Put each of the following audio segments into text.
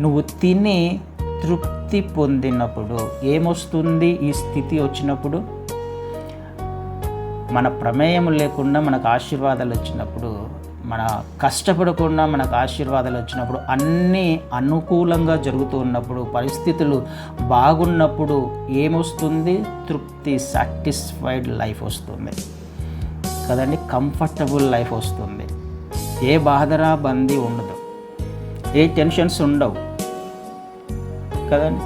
నువ్వు తిని తృప్తి పొందినప్పుడు ఏమొస్తుంది? ఈ స్థితి వచ్చినప్పుడు? మన ప్రమేయం లేకుండా మనకు ఆశీర్వాదాలు వచ్చినప్పుడు మన కష్టపడకుండా మనకు ఆశీర్వాదాలు వచ్చినప్పుడు అన్నీ అనుకూలంగా జరుగుతూ ఉన్నప్పుడు పరిస్థితులు బాగున్నప్పుడు ఏమొస్తుంది? తృప్తి సాటిస్ఫైడ్ లైఫ్ వస్తుంది. కదండి? కంఫర్టబుల్ లైఫ్ వస్తుంది. ఏ బాధరా బందీ ఉండదు. ఏ టెన్షన్స్ ఉండవు. కదండి.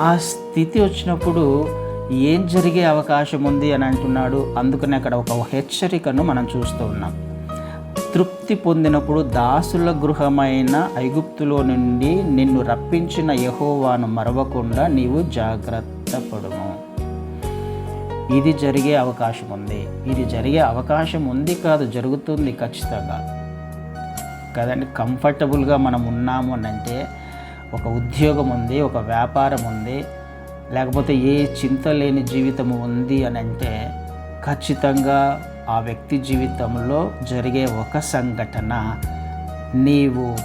ఆ స్థితి వచ్చినప్పుడు ఏం జరిగే అవకాశం ఉంది అని అంటున్నాడు. అందుకని అక్కడ ఒక హెచ్చరికను మనం చూస్తూ ఉన్నాం. తృప్తి పొందినప్పుడు దాసుల గృహమైన ఐగుప్తులో నుండి నిన్ను రప్పించిన యహోవాను మరవకుండా నీవు జాగ్రత్త పడుము. ఇది జరిగే అవకాశం ఉంది. ఇది జరిగే అవకాశం ఉంది కాదు జరుగుతుంది ఖచ్చితంగా. కదండి కంఫర్టబుల్గా మనం ఉన్నాము అని అంటే ఒక ఉద్యోగం ఉంది ఒక వ్యాపారం ఉంది లేకపోతే ఏ చింత లేని జీవితము ఉంది అని అంటే ఖచ్చితంగా ఆ వ్యక్తి జీవితంలో జరిగే ఒక సంఘటన నీవు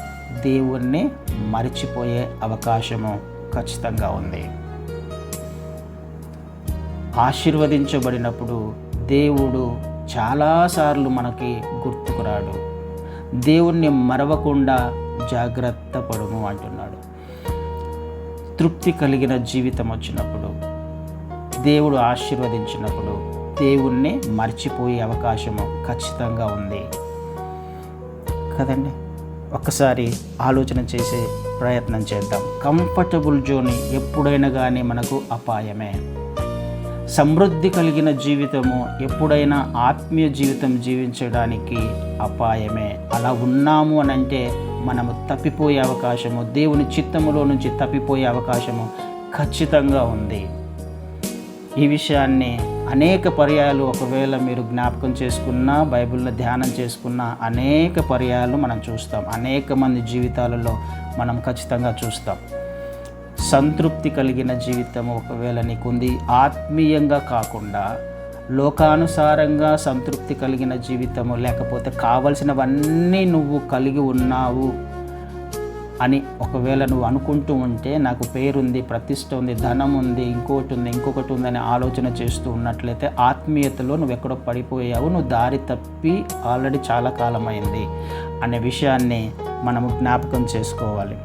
దేవుణ్ణి మరిచిపోయే అవకాశము ఖచ్చితంగా ఉంది. ఆశీర్వదించబడినప్పుడు దేవుడు చాలాసార్లు మనకి గుర్తుకురాడు దేవుణ్ణి మరవకుండా జాగ్రత్త పడుము అంటున్నాడు. తృప్తి కలిగిన జీవితం వచ్చినప్పుడు దేవుడు ఆశీర్వదించినప్పుడు దేవుణ్ణి మర్చిపోయే అవకాశము ఖచ్చితంగా ఉంది. కదండి? ఒక్కసారి ఆలోచన చేసే ప్రయత్నం చేద్దాం. కంఫర్టబుల్ జోన్ ఎప్పుడైనా కానీ మనకు అపాయమే. సమృద్ధి కలిగిన జీవితము ఎప్పుడైనా ఆత్మీయ జీవితం జీవించడానికి అపాయమే. అలా ఉన్నాము అని అంటే మనము తప్పిపోయే అవకాశము దేవుని చిత్తములో నుంచి తప్పిపోయే అవకాశము ఖచ్చితంగా ఉంది. ఈ విషయాన్ని అనేక పర్యాయాలు ఒకవేళ మీరు జ్ఞాపకం చేసుకున్నా బైబిల్లో ధ్యానం చేసుకున్న అనేక పర్యాయాలు మనం చూస్తాం. అనేక మంది జీవితాలలో మనం ఖచ్చితంగా చూస్తాం. సంతృప్తి కలిగిన జీవితం ఒకవేళ నీకుంది ఆత్మీయంగా కాకుండా లోకానుసారంగా సంతృప్తి కలిగిన జీవితము లేకపోతే కావలసినవన్నీ నువ్వు కలిగి ఉన్నావు అని ఒకవేళ నువ్వు అనుకుంటూ ఉంటే నాకు పేరుంది ప్రతిష్ట ఉంది ధనం ఉంది ఇంకోటి ఉంది ఇంకొకటి ఉంది అని ఆలోచన చేస్తూ ఉన్నట్లయితే ఆత్మీయతలో నువ్వు ఎక్కడో పడిపోయావు నువ్వు దారి తప్పి ఆల్రెడీ చాలా కాలం అయింది అనే విషయాన్ని మనము జ్ఞాపకం చేసుకోవాలి.